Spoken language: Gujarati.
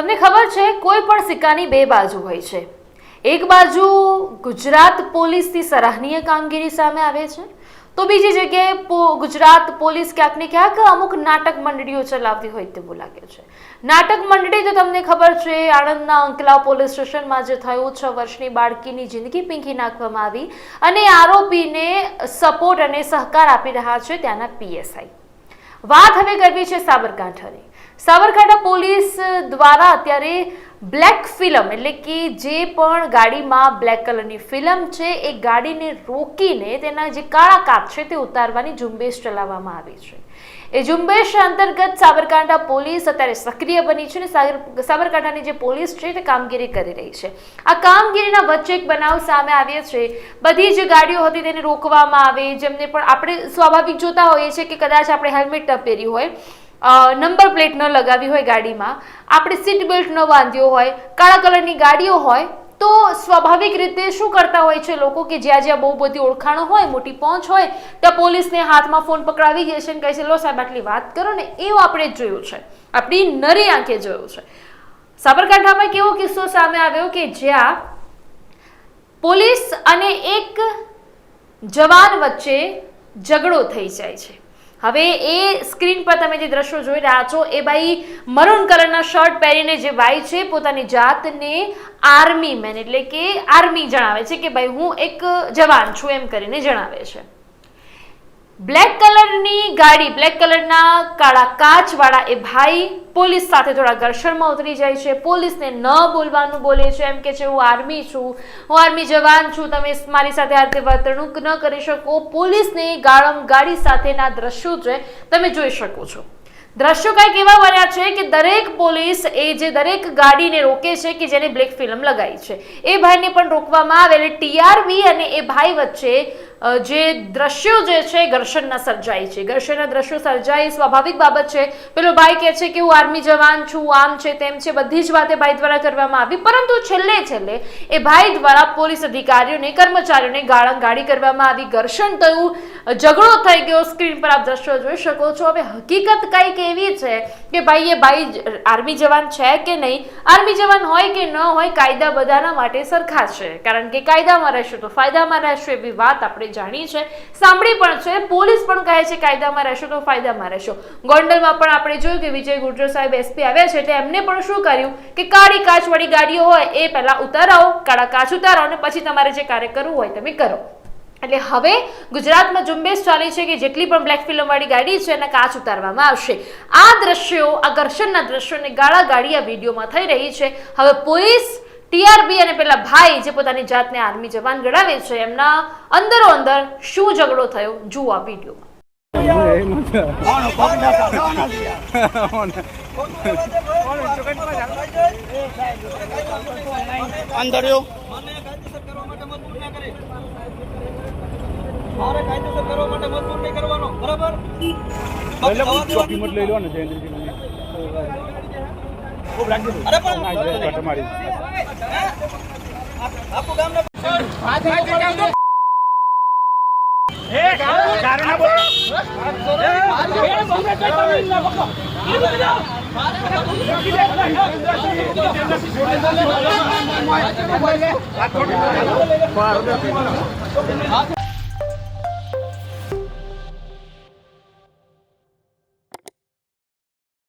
તમને ખબર છે, કોઈ પણ સિક્કાની બે બાજુ હોય છે. એક બાજુ ગુજરાત પોલીસની સરાહનીય કામગીરી સામે આવે છે, તો બીજી જગ્યાએ ગુજરાત પોલીસ ક્યાંક ને ક્યાંક અમુક નાટક મંડળીઓ ચલાવતી હોય તેવું લાગે છે. નાટક મંડળી, તો તમને ખબર છે, આણંદના અંકલાવ પોલીસ સ્ટેશનમાં જે થયું, છ વર્ષની બાળકીની જિંદગી પીંખી નાખવામાં આવી અને આરોપીને સપોર્ટ અને સહકાર આપી રહ્યા છે ત્યાંના પીએસઆઈ. વાત હવે કરવી છે સાબરકાંઠાની. સાબરકાંઠા પોલીસ દ્વારા અત્યારે બ્લેક ફિલ્મ, એટલે કે જે પણ ગાડીમાં બ્લેક કલરની ફિલ્મ છે, એ ગાડીને રોકીને તેના જે કાળા કાપ છે તે ઉતારવાની ઝુંબેશ ચલાવવામાં આવી છે. એ ઝુંબેશ અંતર્ગત સાબરકાંઠા પોલીસ અત્યારે સક્રિય બની છે અને સાબરકાંઠાની જે પોલીસ છે તે કામગીરી કરી રહી છે. આ કામગીરીના વચ્ચે એક બનાવ સામે આવ્યો છે. બધી જે ગાડીઓ હતી તેને રોકવામાં આવે, જેમને પણ આપણે સ્વાભાવિક જોતા હોઈએ છીએ કે કદાચ આપણે હેલ્મેટ ન પહેર્યું હોય. નંબર પ્લેટ ન લગાવી હોય ગાડીમાં, આપણે સીટ બેલ્ટ ન બાંધ્યો હોય, કાળા કલરની ગાડીઓ હોય, તો સ્વાભાવિક રીતે શું કરતા હોય છે લોકો કે જ્યાં જ્યાં બહુ બધી ઓળખાણો હોય, મોટી પહોંચ હોય, ત્યાં પોલીસને હાથમાં ફોન પકડાવી જાય છે અને કહે છે, લો સાહેબ, આટલી વાત કરો ને, એવું આપણે જોયું છે. આપણી નરી આંખે જોયું છે. સાબરકાંઠામાં કેવો કિસ્સો સામે આવ્યો કે જ્યાં પોલીસ અને એક જવાન વચ્ચે ઝઘડો થઈ જાય છે. હવે એ સ્ક્રીન પર તમે જે દ્રશ્યો જોઈ રહ્યા છો, એ ભાઈ મરૂન કલરના શર્ટ પહેરીને જે ભાઈ છે, પોતાની જાતને આર્મી મેન એટલે કે આર્મી જણાવે છે કે, ભાઈ, હું એક જવાન છું, એમ કરીને જણાવે છે. બ્લેક કલરની ગાડી બ્લેક કલરના કાળા કાચવાળા એ ભાઈ પોલીસ સાથે થોડા ઘર્ષણમાં ઉતરી જાય છે. પોલીસને ન બોલવાનું બોલે છે. એમ કે છે, હું આર્મી છું. હું આર્મી જવાન છું. તમે મારી સાથે આ રીતે વર્તણૂક ન કરી શકો. પોલીસને ગાળમ ગાડી સાથેના દ્રશ્યો છે તમે જોઈ શકો છો. દ્રશ્યો કંઈક એવા બન્યા છે કે દરેક પોલીસ એ જે દરેક ગાડીને રોકે છે કે જેને બ્લેક ફિલ્મ લગાવી છે. એ ભાઈને પણ રોકવામાં આવે એટલે ટીઆરબી અને એ ભાઈ વચ્ચે જે દ્રશ્યો જે છે, ઘર્ષણના સર્જાય છે. ઘર્ષણના દ્રશ્યો સર્જાય સ્વાભાવિક બાબત છે. પેલો ભાઈ કહે છે કે, હું આર્મી જવાન છું, આમ છે, તેમ છે. બધી જ વાતે ભાઈ દ્વારા કરવામાં આવી. પરંતુ છેલ્લે છેલ્લે એ ભાઈ દ્વારા પોલીસ અધિકારીઓને, કર્મચારીઓને ગાળણ કરવામાં આવી. ઘર્ષણ થયું. ઝઘડો થઈ ગયો. સ્ક્રીન પર આપ દ્રશ્યો જોઈ શકો છો. હવે હકીકત કંઈક એવી છે કે ભાઈ, એ ભાઈ આર્મી જવાન છે કે નહીં? આર્મી જવાન હોય કે ન હોય, કાયદા બધાના માટે સરખા છે. કારણ કે કાયદામાં રહેશો તો ફાયદામાં રહેશો એવી વાત આપણે જાણી છે સાંભળી પણ છે. પોલીસ પણ કહે છે કાયદામાં રહેશો તો ફાયદામાં રહેશો. ગોંડલમાં પણ આપણે જોયું કે વિજય ગુર્જર સાહેબ એસપી આવ્યા છે એટલે એમને પણ શું કર્યું? કે કાળી કાચવાળી ગાડીઓ હોય એ પહેલાં ઉતારાવો કાળા કાચ ઉતારો અને પછી તમારે જે કાર્ય કરવું હોય તમે કરો. એટલે હવે ગુજરાતમાં ઝુંબેશ ચાલી છે કે જેટલી પણ બ્લેક ફિલ્મવાળી ગાડી છે એના કાચ ઉતારવામાં આવશે. આ દ્રશ્યો, આ ઘર્ષણના દ્રશ્યોને ગાળા ગાડી આ વિડીયોમાં થઈ રહી છે. હવે પોલીસ ટીઆરબી અને પેલા ભાઈ જે પોતાની જાતને આર્મી જવાન ગણાવે છે, એમના અંદરો અંદર શું ઝઘડો થયો જુઓ આ વિડીયોમાં અંદર રહ્યો. મને કાયદેસર કરવા માટે મજબૂર ના કરે મારે કાયદેસર કરવા માટે મજબૂર નહીં કરવાનો બરાબર લઈ લો ને જયેન્દ્રજી ખૂબ રાખી દો અરે પણ તમારી આખું ગામને